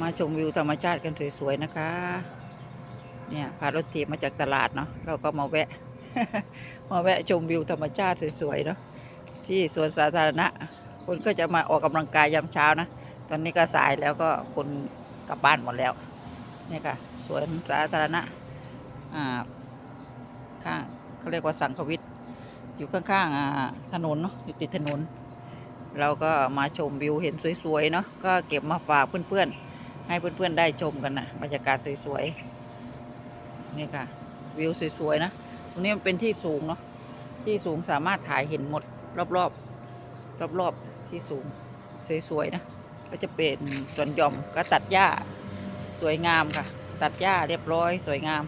มาชมวิวธรรมชาติกันสวย ๆ นะคะ เนี่ยพารถถีมาจากตลาดเนาะเราก็มาแวะ มาแวะชมวิวธรรมชาติสวยๆเนาะที่สวนสาธารณะ คนก็จะมาออกกำลังกายยามเช้านะ ตอนนี้ก็สายแล้วก็คนกลับบ้านหมดแล้วเนี่ยค่ะสวนสาธารณะอ่าข้างเขาเรียกว่าสังควิทอยู่ข้างๆถนนเนาะอยู่ติดถนน เราก็มาชมวิวเห็นสวยๆเนาะก็เก็บมาฝากเพื่อนๆ ให้เพื่อนๆได้ชมกันนะบรรยากาศสวยๆนี่ค่ะ วิวสวยๆนะตรงนี้มันเป็นที่สูงเนาะที่สูงสามารถถ่ายเห็นหมด รอบๆรอบๆที่สูงสวยๆนะก็จะเป็นสวนหย่อมก็ตัดหญ้าสวยงามค่ะ ตัดหญ้าเรียบร้อย สวยงาม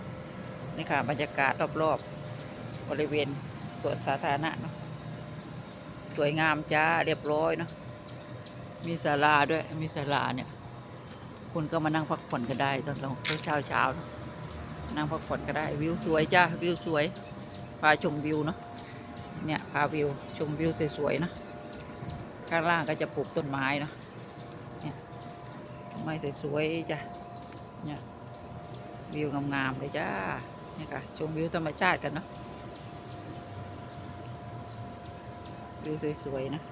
นี่ค่ะ บรรยากาศรอบๆบริเวณสวนสาธารณะเนาะสวยงามจ้าเรียบร้อยเนาะมีศาลาด้วยมีศาลาเนี่ย คุณก็มานั่งพักผ่อนก็ได้ตอนเราเช้าเช้านั่งพักผ่อนก็ได้วิวสวยจ้าวิวสวยพาชมวิวเนาะเนี่ยพาวิวชมวิวสวยๆนะข้างล่างก็จะปลูกต้นไม้เนาะเนี่ยต้นไม้สวยๆจ้ะเนี่ยวิวงามๆเลยจ้าเนี่ยค่ะชมวิวธรรมชาติกันเนาะวิวสวยๆนะ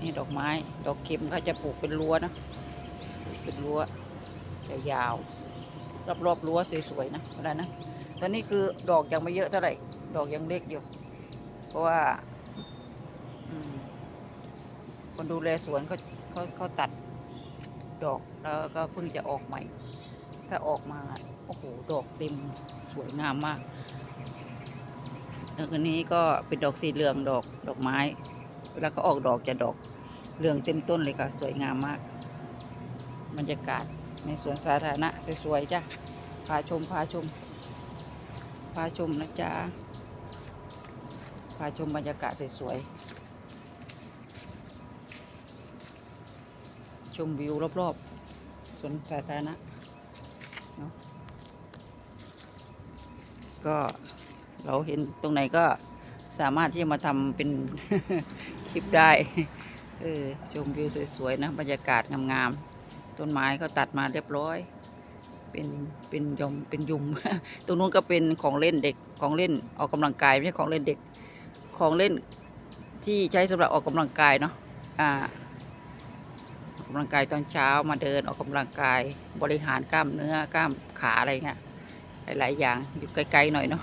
นี่ดอกไม้ ดอกเข็มเขาจะปลูกเป็นรั้วนะ เป็นรั้วยาวๆรอบๆรั้วสวยๆนะอะไรนะตอนนี้คือดอกยังไม่เยอะเท่าไหร่ดอกยังเล็กอยู่ เพราะว่าคนดูแลสวนเขาเขาเขาตัดดอกแล้วก็เพิ่งจะออกใหม่ ถ้าออกมาโอ้โหดอกเต็มสวยงามมากแล้วก็นี้ก็เป็นดอกสีเหลืองดอกดอกไม้เวลาเขาออกดอกจะดอกเหลืองเต็มต้นเลยค่ะ สวยงามมาก บรรยากาศในสวนสาธารณะสวยๆจ้ะพาชมพาชมพาชมนะจ๊ะพาชมบรรยากาศสวยๆชมวิวรอบๆสวนสาธารณะเนาะก็เราเห็นตรงไหนก็สามารถที่จะมาทำเป็นคลิปได้ เออชมวิวสวยๆนะ บรรยากาศงามๆ ต้นไม้ก็ตัดมาเรียบร้อย เป็นเป็นยมเป็นยุม ตรงนู้นก็เป็นของเล่นเด็กของเล่นออกกำลังกายไม่ใช่ของเล่นเด็กของเล่นที่ใช้สำหรับออกกำลังกายเนาะอ่าออกกำลังกายตอนเช้ามาเดินออกกำลังกายบริหารกล้ามเนื้อกล้ามขาอะไรเงี้ยหลายๆอย่างอยู่ไกลๆหน่อยเนาะ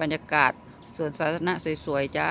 บรรยากาศสวนสาธารณะสวย ๆ จ้า